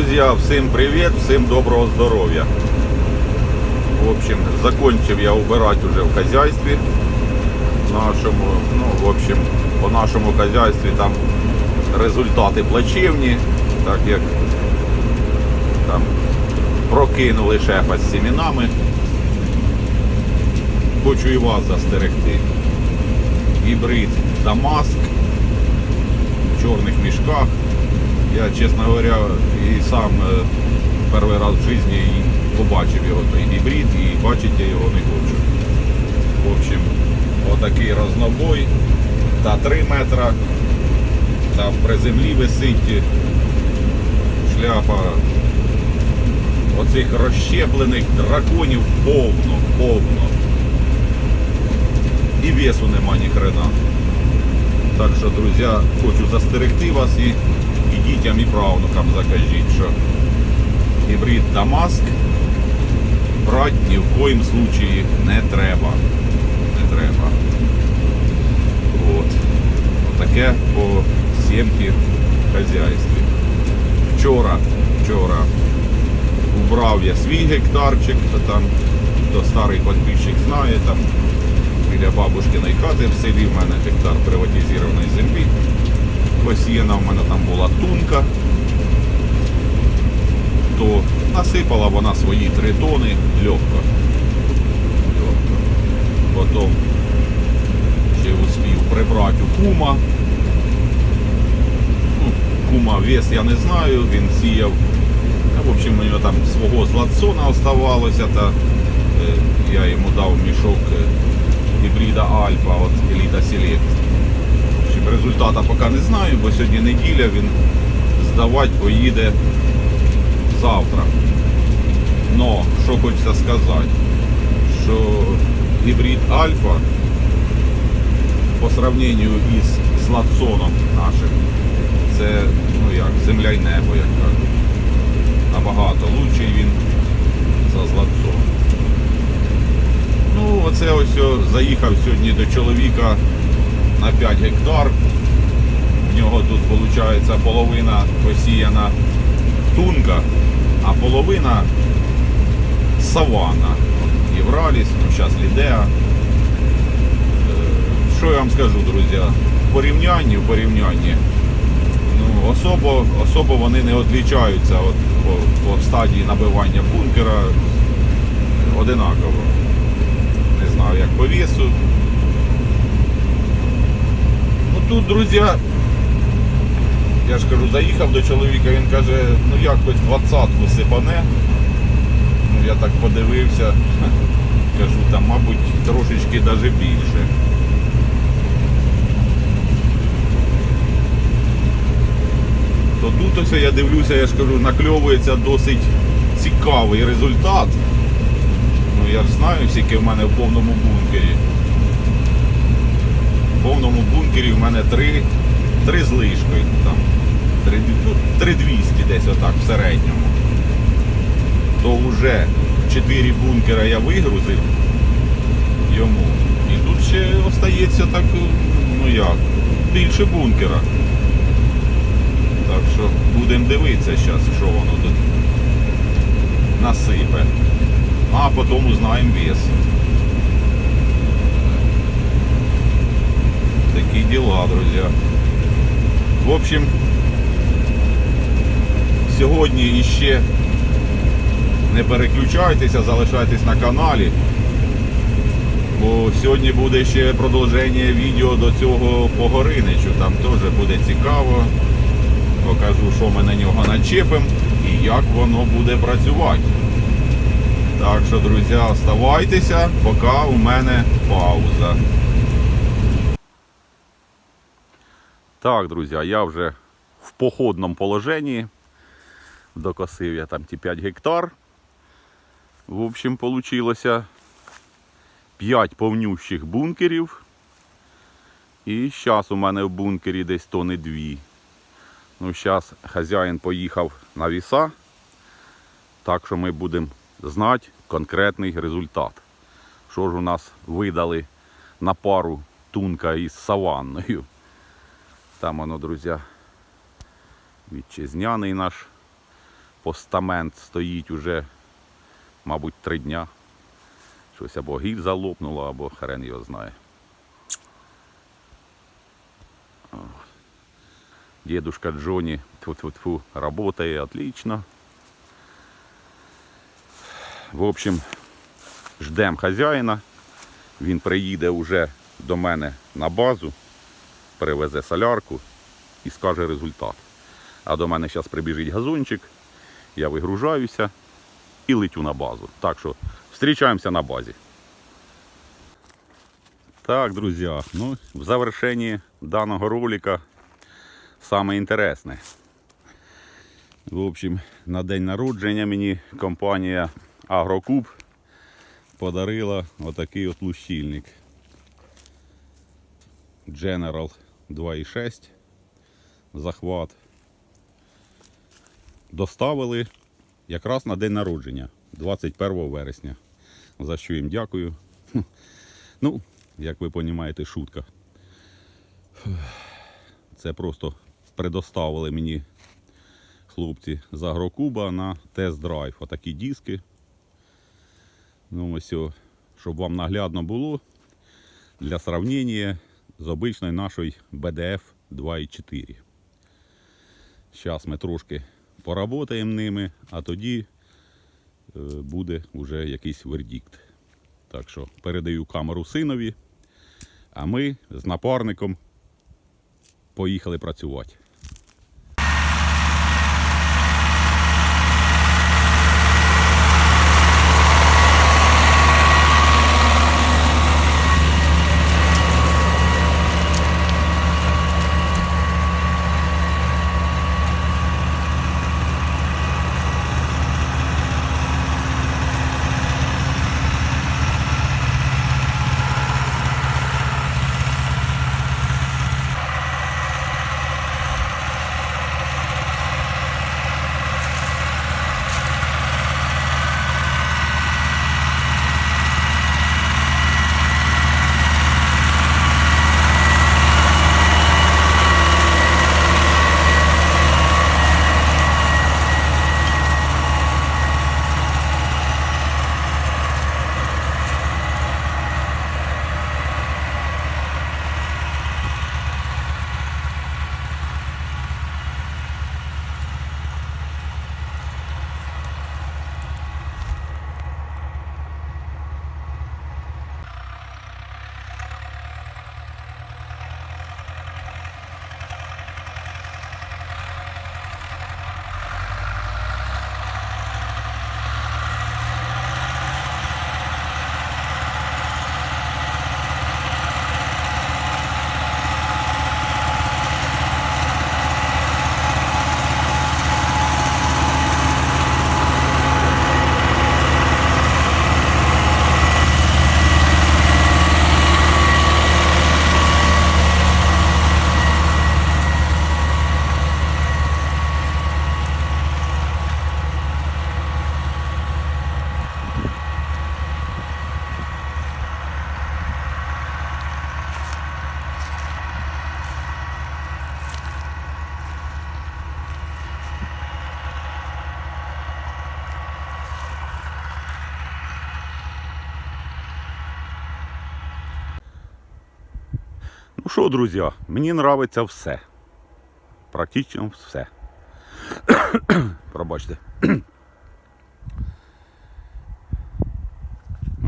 друзья, всем привет, всем доброго здоровья. В общем, закончив я убирать уже в хозяйстве нашому. Ну, в общем, по нашому хозяйстві там результати плачевні, так як там прокинули шефа з семінами. Хочу і вас застерегти. Гібрид Дамаск в чорних мішках. Я, чесно говоря, і сам е, перший раз в житті побачив його той гібрид і бачити я його не хочу. В общем, отакий рознобой та 3 метра, та при землі висить шляпа оцих розщеплених драконів повно, повно. І весу нема ні хрена. Так що, друзі, хочу застерегти вас і, і дітям, і правнукам закажіть, що гібрид Дамаск брати ні в коїм случаї не треба. Не треба. От. Таке по сімки хазяйстві. Вчора, вчора убрав я свій гектарчик, то там хто старий підписчик знає, там біля бабушкиної хати в селі в мене гектар приватизованої землі. Посіяна в мене там була тунка, то насипала вона свої три тони легко. легко. Потім ще успів прибрати у кума. Ну, кума вес я не знаю, він сіяв. В общем, у нього там свого златсона оставалося, та е, я йому дав мішок е, гібрида Альфа от Еліта Селект. В результата поки не знаю, бо сьогодні неділя, він здавати поїде завтра. Но, що хочеться сказати, що гібрид Альфа по сравнению із Златсоном нашим, це, ну як, земля й небо, як кажуть. Набагато лучший він за Златсон. Ну, оце ось заїхав сьогодні до чоловіка на 5 гектар. В нього тут виходить половина посіяна тунка, а половина савана. Євраліс, ну зараз Лідеа. Е, Що я вам скажу, друзі? В порівнянні, в порівнянні, ну, особо, особо вони не відрізняються от, по, по стадії набивання бункера одинаково. Не знаю, як по весу. Ну тут, друзі, я ж кажу, заїхав до чоловіка, він каже, ну як хоч двадцятку сипане. Ну я так подивився, кажу, там, мабуть, трошечки навіть більше. То тут ось я дивлюся, я ж кажу, накльовується досить цікавий результат. Ну я ж знаю, скільки в мене в повному бункері. В повному бункері в мене три, три з лишкою. Там, три, ну, 3200 десь отак в середньому. То вже 4 бункера я вигрузив йому. І тут ще остається так, ну як, більше бункера. Так що будемо дивитися зараз, що воно тут насипе. А потім узнаємо вес. Такі діла, друзі. В общем, сьогодні іще не переключайтеся, залишайтесь на каналі. Бо сьогодні буде ще продовження відео до цього по Гориничу. Там теж буде цікаво. Покажу, що ми на нього начепимо і як воно буде працювати. Так що, друзі, оставайтеся, поки у мене пауза. Так, друзі, я вже в походному положенні. Докосив я там ті 5 гектар. В общем, вийшло 5 повнющих бункерів. І зараз у мене в бункері десь тони 2. Ну, зараз хазяїн поїхав на віса. Так що ми будемо знати конкретний результат. Що ж у нас видали на пару тунка із саванною. Там воно, друзі, вітчизняний наш Постамент стоїть уже, мабуть, три дня. Щось або гільза лопнула, або хрен його знає. Дедушка Джонни тьфу-тьфу-тьфу, работает отлично. В общем, ждемо хазяїна. Він приїде вже до мене на базу, привезе солярку і скаже результат. А до мене зараз прибіжить газончик, я вигружаюся і летю на базу. Так що зустрічаємося на базі. Так, друзі, ну, в завершенні даного ролика саме інтересне. В общем, на день народження мені компанія Агрокуб подарила отакий от лущильник. General 2.6 захват. Доставили якраз на день народження 21 вересня. За що їм дякую. Ну, як ви розумієте, шутка. Це просто предоставили мені хлопці з Агрокуба на тест-драйв. Отакі диски. Ну, ось, щоб вам наглядно було для сравнення з обичної нашої BDF 2.4. Зараз ми трошки поработаємо ними, а тоді е, буде вже якийсь вердикт. Так що передаю камеру синові, а ми з напарником поїхали працювати. Що, друзі, мені подобається все. Практично все. Пробачте.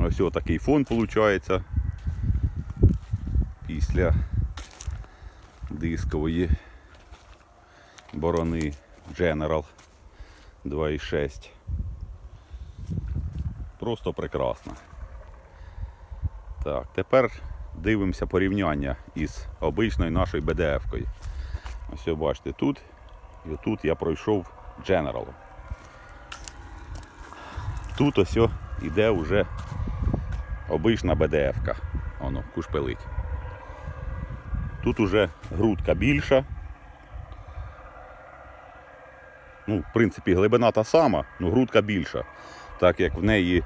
Ось такий фон виходить. Після дискової борони General 2.6. Просто прекрасно. Так, тепер дивимося порівняння із обичною нашою BDF-кою. Ось ви бачите, тут і тут я пройшов General. Тут ось іде вже обична BDF-ка. Воно кушпелить. Тут уже грудка більша. Ну, в принципі, глибина та сама, але грудка більша. Так як в неї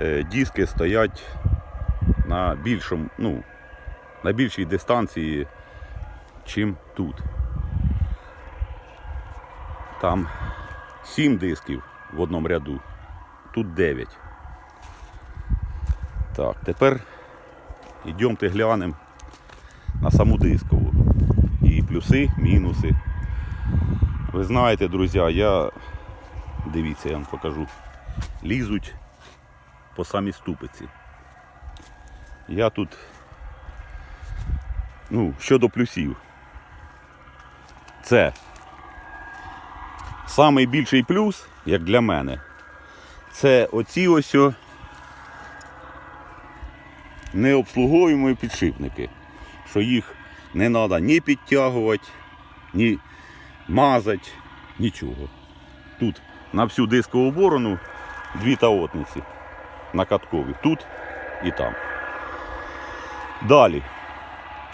е, диски стоять на більшому, ну, на більшій дистанції, чим тут. Там 7 дисків в одному ряду. Тут 9. Так, тепер йдемте глянемо на саму дискову. І плюси, мінуси. Ви знаєте, друзі, я дивіться, я вам покажу. Лізуть по самій ступиці. Я тут, ну, щодо плюсів. Це самий більший плюс, як для мене, це оці ось о необслуговуємі підшипники, що їх не треба ні підтягувати, ні мазати, нічого. Тут на всю дискову борону дві таотниці накаткові. Тут і там. Далі.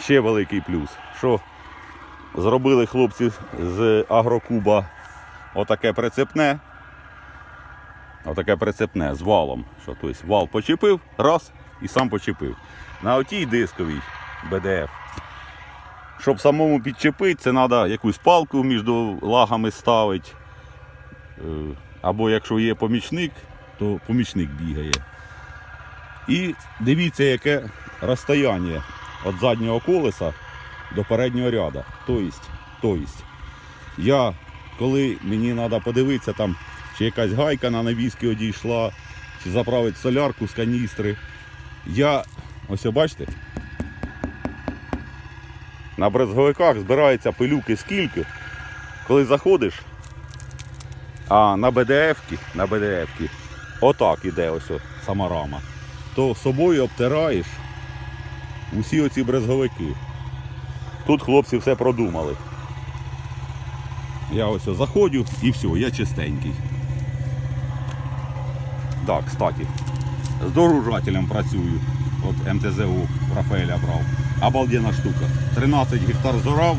Ще великий плюс, що зробили хлопці з агрокуба отаке прицепне. Отаке прицепне з валом. Що, тобто вал почепив, раз і сам почепив. На отій дисковій БДФ. Щоб самому підчепити, це треба якусь палку між лагами ставити. Е, Або якщо є помічник, то помічник бігає. І дивіться, яке розстояння від заднього колеса до переднього ряду. Тобто, тобто, я, коли мені треба подивитися, там, чи якась гайка на навіски одійшла, чи заправити солярку з каністри, я, ось бачите, на брезговиках збирається пилюки скільки, коли заходиш, а на БДФ-ки, на БДФ-ки, отак іде ось сама рама, то собою обтираєш усі оці брезговики. Тут хлопці все продумали. Я ось заходжу і все, я чистенький. Так, кстати, з дорожателем працюю. От МТЗУ Рафаеля брав. Обалденна штука. 13 гектар зорав.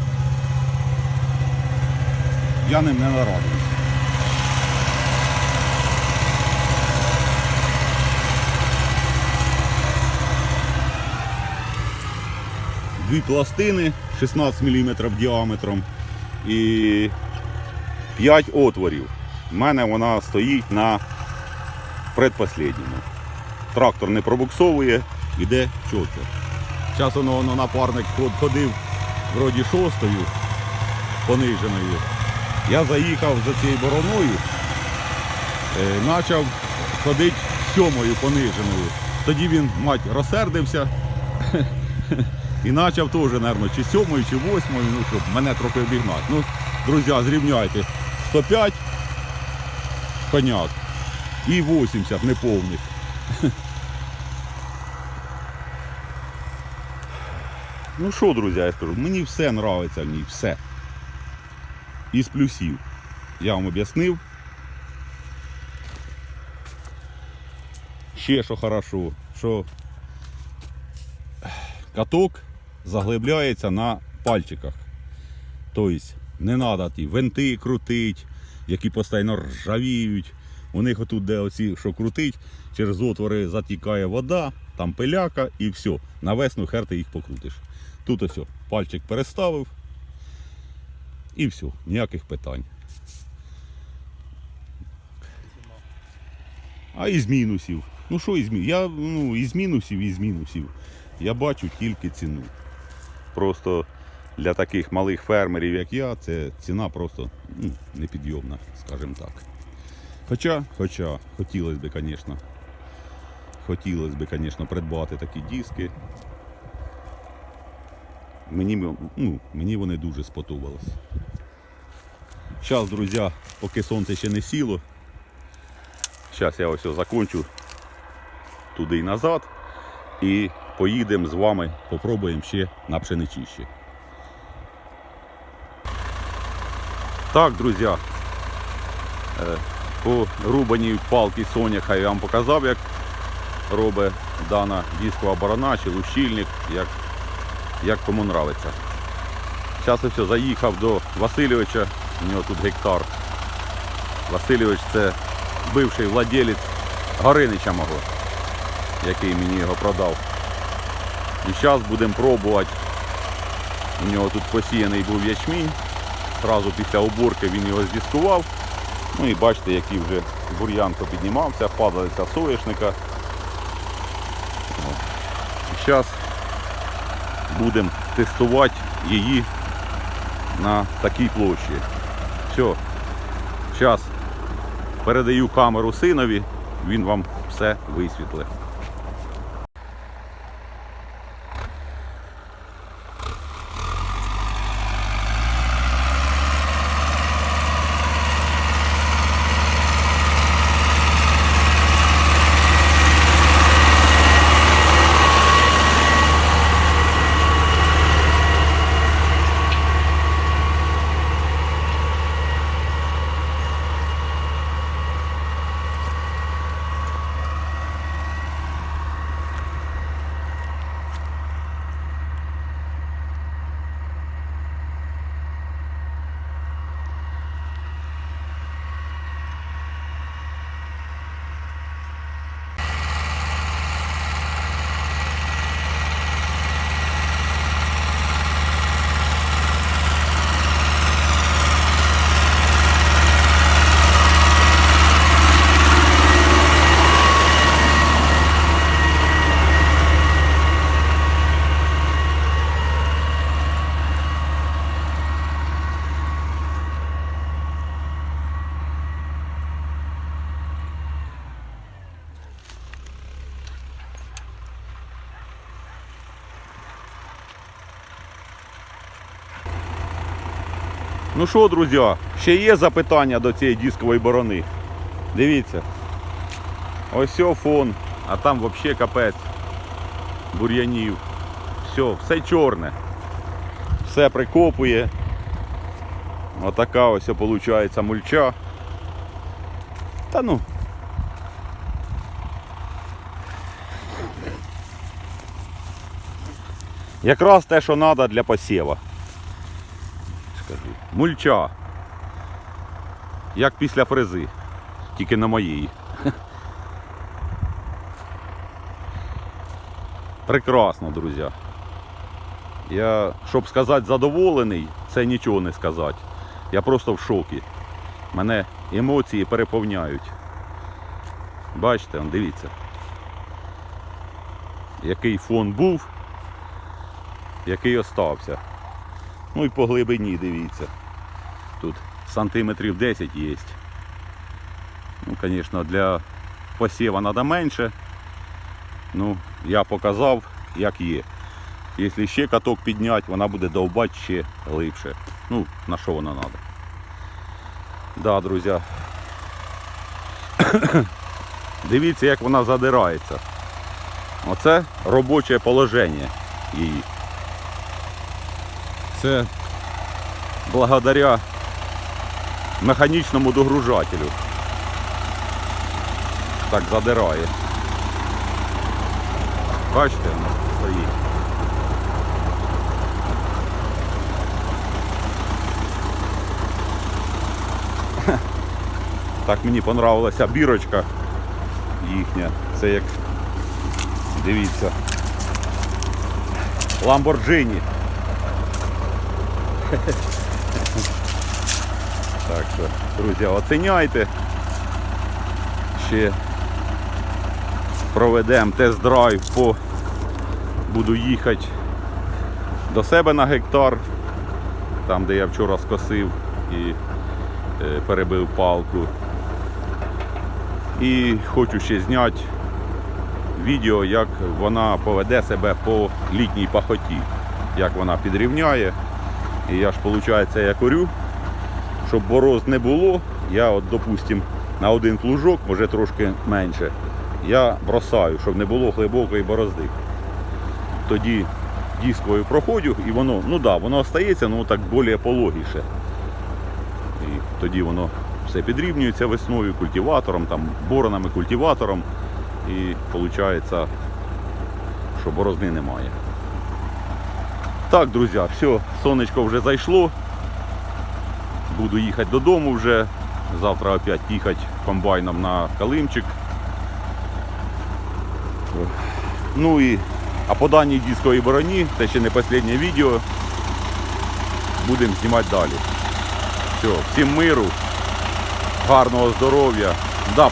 Я ним не нарадуюсь. Дві пластини 16 мм діаметром і 5 отворів. У мене вона стоїть на предпоследньому. Трактор не пробуксовує, іде чітко. Зараз воно, воно напарник ходив вроді шостою пониженою. Я заїхав за цією бороною, е, почав ходити сьомою пониженою. Тоді він, мать, розсердився і почав теж, мабуть, чи сьомою, чи восьмою, ну, щоб мене трохи обігнати. Ну, друзі, зрівняйте 105 коняк і 80 неповних. Ну що, друзі, я скажу, мені все подобається в ній, все. Із плюсів. Я вам об'яснив. Ще що хорошо, що каток заглибляється на пальчиках. Тобто не треба ті винти крутити, які постійно ржавіють. У них отут, де оці, що крутить, через отвори затікає вода, там пиляка і все. На весну хер ти їх покрутиш. Тут ось пальчик переставив і все, ніяких питань. А із мінусів. Ну що із мінусів? Я ну, із мінусів, із мінусів. Я бачу тільки ціну. Просто для таких малих фермерів, як я, це ціна просто ну, непідйомна, скажімо так. Хоча, хоча, хотілося б, звісно, хотілося б, звісно, придбати такі диски. Мені, ну, мені вони дуже сподобались. Зараз, друзі, поки сонце ще не сіло, зараз я ось закончу туди і назад і поїдемо з вами, попробуємо ще на пшеничище. Так, друзі, е, по рубаній палки соняха я вам показав, як робить дана дискова борона чи лущильник, як, як кому нравиться. Зараз я все, заїхав до Васильовича, у нього тут гектар. Васильович це бивший владелець Горинича мого, який мені його продав. І зараз будемо пробувати. У нього тут посіяний був ячмінь. Зразу після уборки він його здіскував Ну і бачите, який вже бур'ян попіднімався, падалися соняшника. Зараз будемо тестувати її на такій площі. Все, зараз передаю камеру синові, він вам все висвітлить. Ну що, друзі, ще є запитання до цієї дискової борони. Дивіться. Ось о фон, а там взагалі капець бур'янів. Все, все чорне. Все прикопує. Отака ось виходить мульча. Та ну. Якраз те, що треба для посіва. Скажу. Мульча. Як після фрези. Тільки на моїй. Прекрасно, друзі. Я, щоб сказати задоволений, це нічого не сказати. Я просто в шокі. Мене емоції переповняють. Бачите, дивіться. Який фон був, який остався. Ну і по глибині дивіться. Тут сантиметрів 10 є. Ну, звісно, для посіва треба менше. Ну, я показав, як є. Якщо ще каток підняти, вона буде довбати ще глибше. Ну, на що вона треба. Да, друзі. Дивіться, як вона задирається. Оце робоче положення її. Це благодаря механічному догружателю. Так задирає. Бачите, воно стоїть. Так мені понравилася бірочка їхня. Це як дивіться. Ламборджині. Так що, друзі, оціняйте. Ще проведемо тест-драйв по буду їхати до себе на гектар, там де я вчора скосив і е, перебив палку. І хочу ще зняти відео, як вона поведе себе по літній пахоті, як вона підрівняє. І я ж, виходить, я корю, щоб борозд не було, я от, допустим, на один плужок, може трошки менше, я бросаю, щоб не було глибокої борозди. Тоді дисковою проходжу і воно, ну да, воно остається, ну так більш пологіше. І тоді воно все підрівнюється весною культиватором, там, боронами культиватором. І виходить, що борозни немає. Так, друзі, все, сонечко вже зайшло. Буду їхати додому вже. Завтра опять їхати комбайном на Калимчик. Ну і а по даній дисковій бороні, це ще не останнє відео. Будемо знімати далі. Все, всім миру. гарного здоров'я. Да,